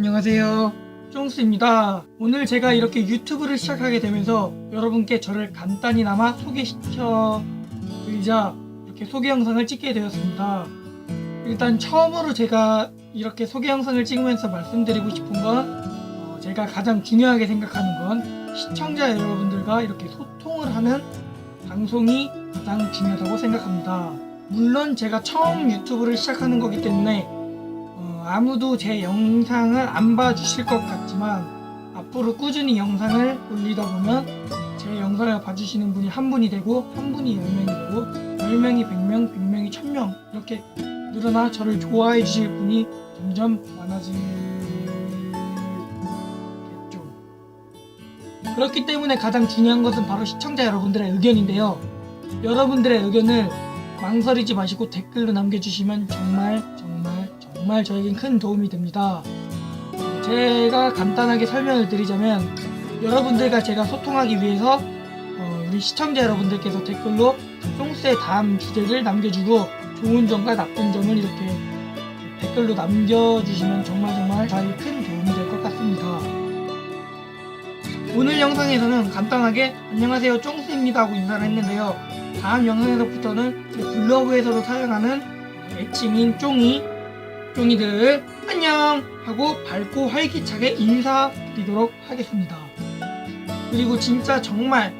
안녕하세요. 쫑스입니다. 오늘 제가 이렇게 유튜브를 시작하게 되면서 여러분께 저를 간단히나마 소개시켜 드리자 이렇게 소개 영상을 찍게 되었습니다. 일단 처음으로 제가 이렇게 소개 영상을 찍으면서 말씀드리고 싶은 건 어, 제가 가장 중요하게 생각하는 건 시청자 여러분들과 이렇게 소통을 하는 방송이 가장 중요하다고 생각합니다. 물론 제가 처음 유튜브를 시작하는 거기 때문에 어, 아무도 제 영상을 안 봐주실 것 같지만 앞으로 꾸준히 영상을 올리다 보면 제 영상을 봐주시는 분이 한 분이 되고 한 분이 열 명이 되고 열 명이 백 명, 백 명이 천명 이렇게 늘어나 저를 좋아해 주실 분이 점점 많아지겠죠. 그렇기 때문에 가장 중요한 것은 바로 시청자 여러분들의 의견인데요. 여러분들의 의견을 망설이지 마시고 댓글로 남겨주시면 정말 정말 저에겐 큰 도움이 됩니다. 제가 간단하게 설명을 드리자면 여러분들과 제가 소통하기 위해서 어, 우리 시청자 여러분들께서 댓글로 쫑스의 다음 주제를 남겨주고 좋은 점과 나쁜 점을 이렇게 댓글로 남겨주시면 정말 정말 저에게 큰 도움이 될 것 같습니다. 오늘 영상에서는 간단하게 안녕하세요 쫑스입니다 하고 인사를 했는데요. 다음 영상에서부터는 제 블로그에서도 사용하는 애칭인 쫑이 쫑이들 안녕 하고 밝고 활기차게 인사드리도록 하겠습니다. 그리고 진짜 정말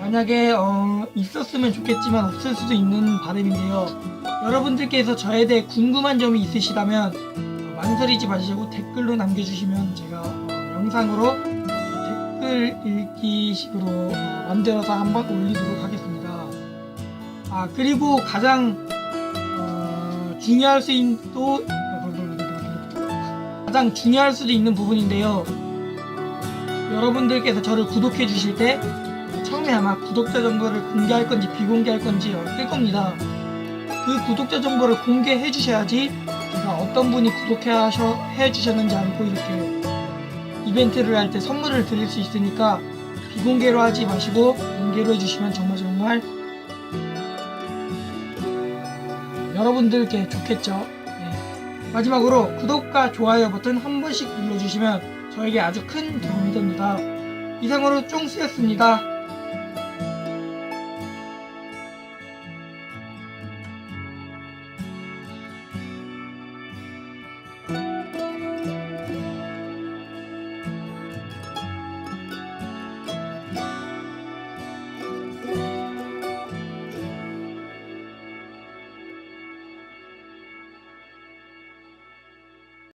만약에 어, 있었으면 좋겠지만 없을 수도 있는 바람인데요. 여러분들께서 저에 대해 궁금한 점이 있으시다면 어, 망설이지 마시고 댓글로 남겨주시면 제가 어, 영상으로 댓글 읽기식으로 어, 만들어서 한번 올리도록 하겠습니다. 아 그리고 가장 어, 중요할 수 있는 또 가장 중요할 수도 있는 부분인데요. 여러분들께서 저를 구독해 주실 때 처음에 아마 구독자 정보를 공개할 건지 비공개할 건지 뜰 겁니다. 그 구독자 정보를 공개해 주셔야지 제가 어떤 분이 구독해 하셔, 해 주셨는지 알고 이렇게 이벤트를 할 때 선물을 드릴 수 있으니까 비공개로 하지 마시고 공개로 해주시면 정말 정말 여러분들께 좋겠죠. 네. 마지막으로 구독과 좋아요 버튼 한 번씩 눌러주시면 저에게 아주 큰 도움이 됩니다. 이상으로 쫑스였습니다.